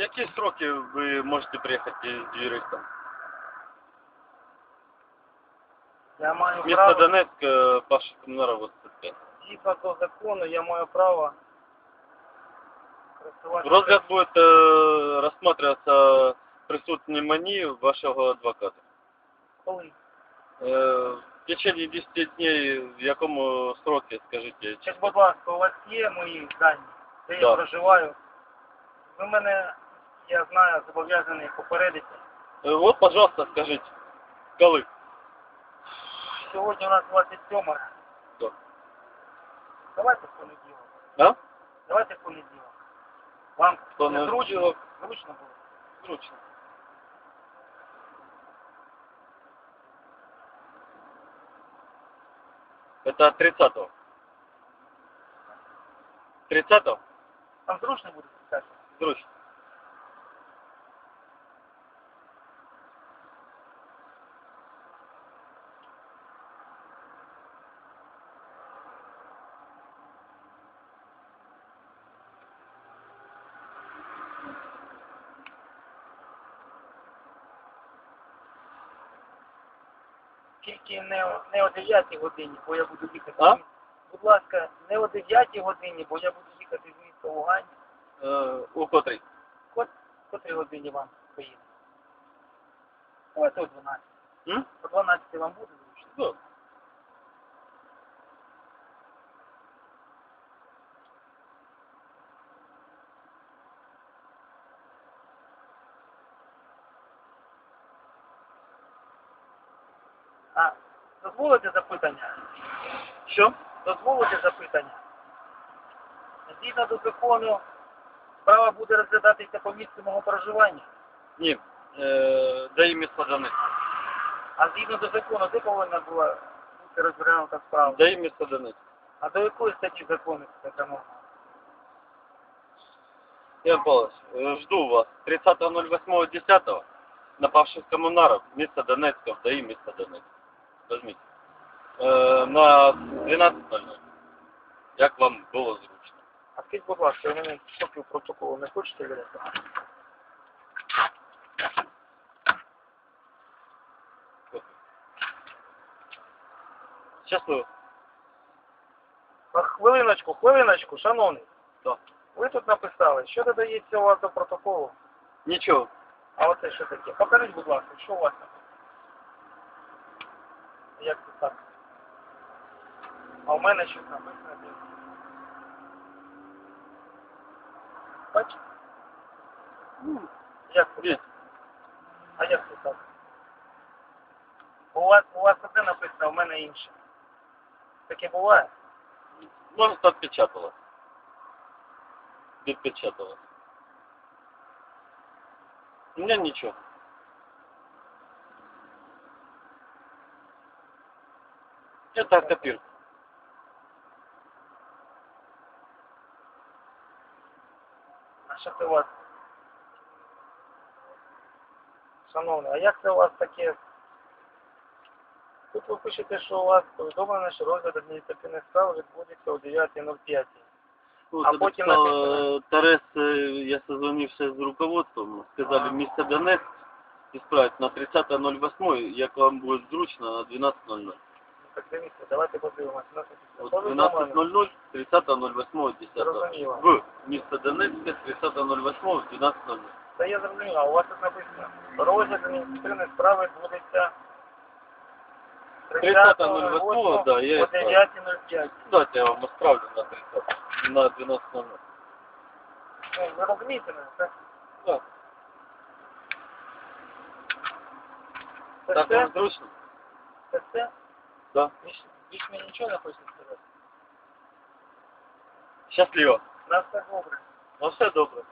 Які сроки ви можете приїхати з юристом? Я маю Місто право, Донецьк, е, Паша Комнора, 85. згідно до закону, я маю право користуватися... Розгляд буде е, розглядатися присутнім мені вашого адвоката. Коли? Е, В течение 10 дней, в якому сроці, скажіть? Чи, будь ласка, у вас є мої дані, де я Да. проживаю? Ви мене, я знаю, зобов'язаний попередити. Е, От, пожалуйста, скажіть, коли? Сьогодні у нас 27 Да. Давайте в понеділок. А? Давайте в понеділок. Вам То не не зручно? Зручно було? Зручно. Это 30-го. 30-го? Вам зручно буде писати? Зручно. Тільки не, о- не о 9 годині, бо я буду їхати. А? Будь ласка, не о 9 годині, бо я буду їхати з міста Лугань. Е, у котрій? Кот, котрій годині вам поїде? Давайте о 12. М? О 12 вам буде зручно? Ну, А, дозволите запитання? Що? Дозволите запитання? Згідно до закону, справа буде розглядатися по місцю мого проживання. Ні. Е, дай місто Донецьк. А згідно до закону, де повинна була бути розглянута справа? Дай місто Донецьк. А до якої статті закону це така можна? Иван Павлович, э, жду вас 30.08.10 напавших коммунаров, место Донецка, ДАИ, место Донецк. Возьмите. Э, на 12.00. Як вам було зручно? А скажіть, будь ласка, ви мені копію протоколу не хочете видати? Щасливо. А хвилиночку, хвилиночку, шановний. Да. Ви тут написали, що додається у вас до протоколу? Нічого. А оце що таке? Покажіть, будь ласка, що у вас написано? Як це так? А у мене щось написано. десь. Бачите? Як це так? А як це так? У вас, у вас одне написано, а у мене інше. Таке буває? Може, відпечатала. Відпечатала. У меня ничего. Это копирка. А що це у вас? Шановний, а як це у вас таке? Тут ви пишете, що у вас повідомлено, що розгляд адміністративних справ відбудеться о 9.05. Ну, А потім потім написано. Тарес, е, я созвонився з руководством, сказали А. місце Донецьк ісправити на 30.08, як вам буде зручно, на 12.00. Ну, Так дивіться, давайте подивимося. Ну, От 12.00, 30.08, В місто Донецьке, 30.08, 12.00. Та я зрозумів, а у вас тут написано, розгляд адміністративної справи відбудеться 30.08, да, я о 9.05. Давайте я вам справлю на 30, на 12.00. Ну, ви розумієте мене, так? Так все? вам зручно? Це все? Да. Більш, мені нічого не хочете сказати? Щасливо. На все добре. Ну все добре.